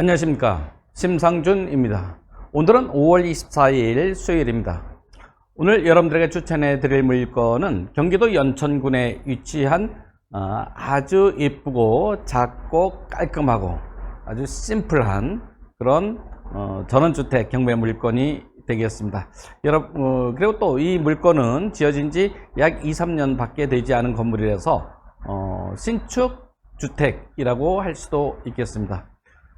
안녕하십니까 심상준입니다 오늘은 5월 24일 수요일입니다 오늘 여러분들에게 추천해 드릴 물건은 경기도 연천군에 위치한 어, 아주 예쁘고 작고 깔끔하고 아주 심플한 그런 어, 전원주택 경매 물건이 되겠습니다. 여러분, 어, 그리고 또 이 물건은 지어진 지 약 2, 3년 밖에 되지 않은 건물이라서 어, 신축 주택이라고 할 수도 있겠습니다.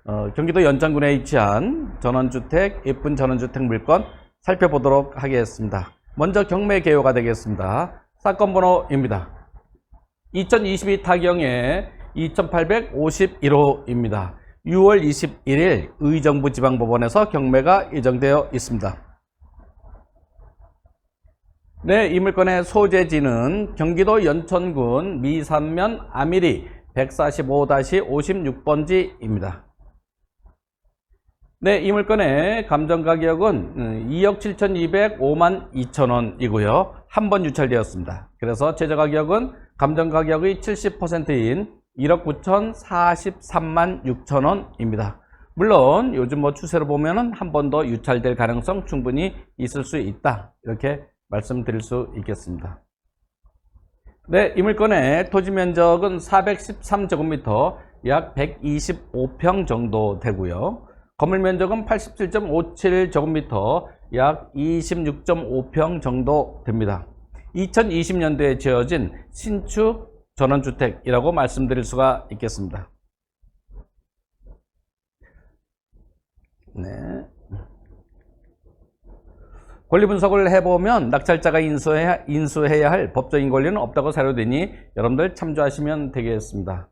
어, 경기도 연천군에 위치한 전원주택, 예쁜 전원주택 물건 살펴보도록 하겠습니다. 먼저 경매 개요가 되겠습니다. 사건 번호입니다. 2022 타경에 2851호입니다. 6월 21일 의정부 지방법원에서 경매가 예정되어 있습니다. 네, 이 물건의 소재지는 경기도 연천군 미산면 아미리 145-56번지입니다. 네, 이 물건의 감정 가격은 2억 7,205만 2천 원이고요. 한 번 유찰되었습니다. 그래서 최저 가격은 감정 가격의 70%인 1억 9,043만 6천 원입니다. 물론 요즘 뭐 추세로 보면은 한 번 더 유찰될 가능성 충분히 있을 수 있다. 이렇게 말씀드릴 수 있겠습니다. 네, 이 물건의 토지 면적은 413제곱미터, 약 125평 정도 되고요. 건물 면적은 87.57제곱미터, 약 26.5평 정도 됩니다. 2020년도에 지어진 신축 전원주택이라고 말씀드릴 수가 있겠습니다. 네. 권리 분석을 해보면 낙찰자가 인수해야, 인수해야 할 법적인 권리는 없다고 사료되니 여러분들 참조하시면 되겠습니다.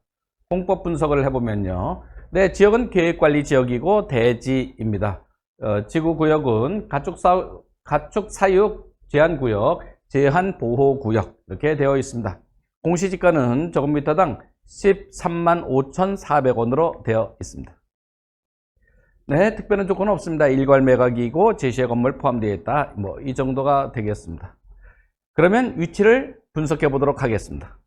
공법 분석을 해보면요. 네, 지역은 계획관리 지역이고 대지입니다. 어, 지구구역은 가축사, 가축사육 제한구역, 제한보호구역 이렇게 되어 있습니다. 공시지가는 제곱미터당 13만 5,400원으로 되어 있습니다. 네, 특별한 조건은 없습니다. 일괄 매각이고 제시의 건물 포함되어 있다. 뭐 이 정도가 되겠습니다. 그러면 위치를 분석해 보도록 하겠습니다.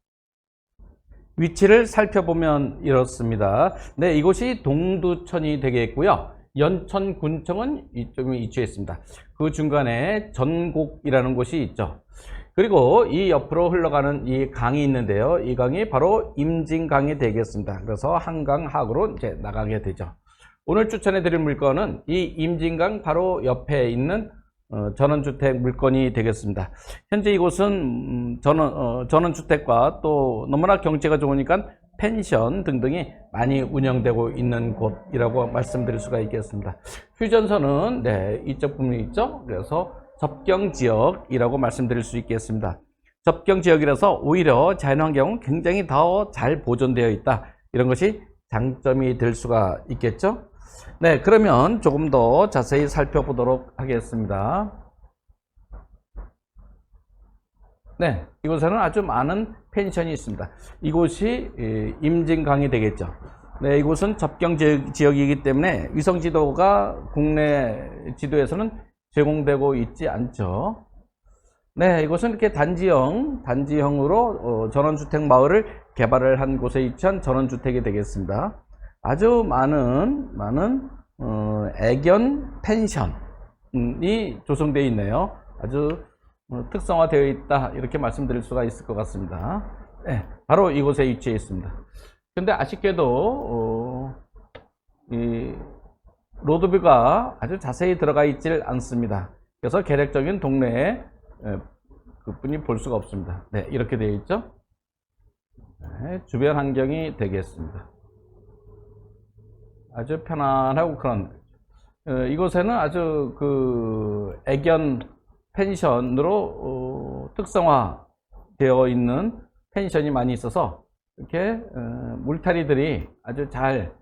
위치를 살펴보면 이렇습니다. 네, 이곳이 동두천이 되겠고요. 연천군청은 이쪽에 위치해 있습니다. 그 중간에 전곡이라는 곳이 있죠. 그리고 이 옆으로 흘러가는 이 강이 있는데요. 이 강이 바로 임진강이 되겠습니다. 그래서 한강하구로 이제 나가게 되죠. 오늘 추천해 드릴 물건은 이 임진강 바로 옆에 있는 어, 전원주택 물건이 되겠습니다. 현재 이곳은 음, 전원, 어, 전원주택과 또 너무나 경치가 좋으니까 펜션 등등이 많이 운영되고 있는 곳이라고 말씀드릴 수가 있겠습니다. 휴전선은 네, 이쪽 부분이 있죠. 그래서 접경 지역이라고 말씀드릴 수 있겠습니다. 접경 지역이라서 오히려 자연환경은 굉장히 더 잘 보존되어 있다. 이런 것이 장점이 될 수가 있겠죠. 네, 그러면 조금 더 자세히 살펴보도록 하겠습니다. 네, 이곳에는 아주 많은 펜션이 있습니다. 이곳이 예, 임진강이 되겠죠. 네, 이곳은 접경 지역 이기 때문에 위성 지도가 국내 지도에서는 제공되고 있지 않죠. 네, 이곳은 이렇게 단지형, 단지형으로 어, 전원주택 마을을 개발을 한 곳에 위치한 전원주택이 되겠습니다. 아주 많은, 많은, 어, 애견 펜션이 조성되어 있네요. 아주 어, 특성화되어 있다. 이렇게 말씀드릴 수가 있을 것 같습니다. 네, 바로 이곳에 위치해 있습니다. 근데 아쉽게도, 어, 이, 로드뷰가 아주 자세히 들어가 있질 않습니다. 그래서 계략적인 동네에 그분이 볼 수가 없습니다. 네, 이렇게 되어 있죠. 네, 주변 환경이 되겠습니다. 아주 편안하고 그런 어, 이곳에는 아주 그 애견 펜션으로 어, 특성화 되어 있는 펜션이 많이 있어서 이렇게 어, 물타리들이 아주 잘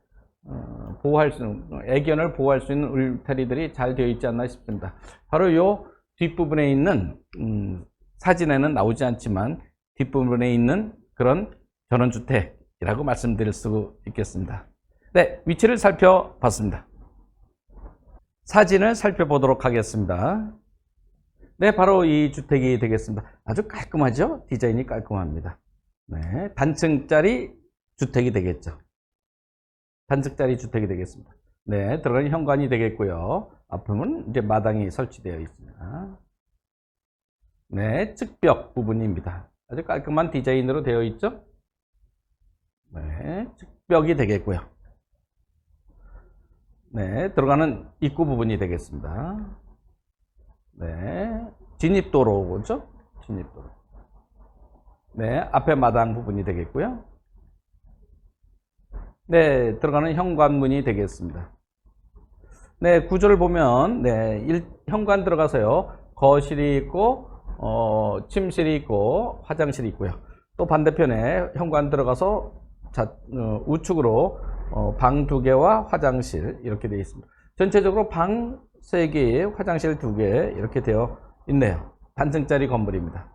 어, 보호할 수 있는, 애견을 보호할 수 있는 울타리들이 잘 되어 있지 않나 싶습니다. 바로 요 뒷부분에 있는, 음, 사진에는 나오지 않지만 뒷부분에 있는 그런 전원주택이라고 말씀드릴 수 있겠습니다. 네, 위치를 살펴봤습니다. 사진을 살펴보도록 하겠습니다. 네, 바로 이 주택이 되겠습니다. 아주 깔끔하죠? 디자인이 깔끔합니다. 네, 단층짜리 주택이 되겠죠. 단층짜리 주택이 되겠습니다. 네, 들어가는 현관이 되겠고요. 앞으로는 이제 마당이 설치되어 있습니다. 네, 측벽 부분입니다. 아주 깔끔한 디자인으로 되어 있죠? 네, 측벽이 되겠고요. 네, 들어가는 입구 부분이 되겠습니다. 네, 진입도로죠? 진입도로. 네, 앞에 마당 부분이 되겠고요. 네, 들어가는 현관문이 되겠습니다. 네, 구조를 보면, 네, 일, 현관 들어가서요, 거실이 있고, 어, 침실이 있고, 화장실이 있고요. 또 반대편에 현관 들어가서 자, 어, 우측으로 어, 방 두 개와 화장실 이렇게 되어 있습니다. 전체적으로 방 세 개, 화장실 두 개 이렇게 되어 있네요. 단층짜리 건물입니다.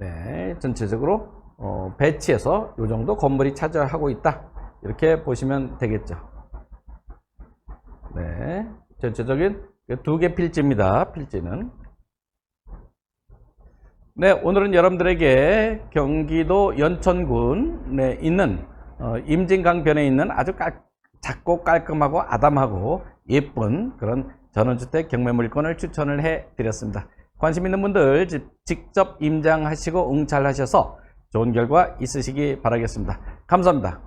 네, 전체적으로 어, 배치해서 이 정도 건물이 차지하고 있다. 이렇게 보시면 되겠죠. 네, 전체적인 두 개 필지입니다. 필지는. 네, 오늘은 여러분들에게 경기도 연천군에 있는 어, 임진강변에 있는 아주 깔, 작고 깔끔하고 아담하고 예쁜 그런 전원주택 경매물건을 추천을 해 드렸습니다. 관심 있는 분들 직- 직접 임장하시고 응찰하셔서 좋은 결과 있으시기 바라겠습니다. 감사합니다.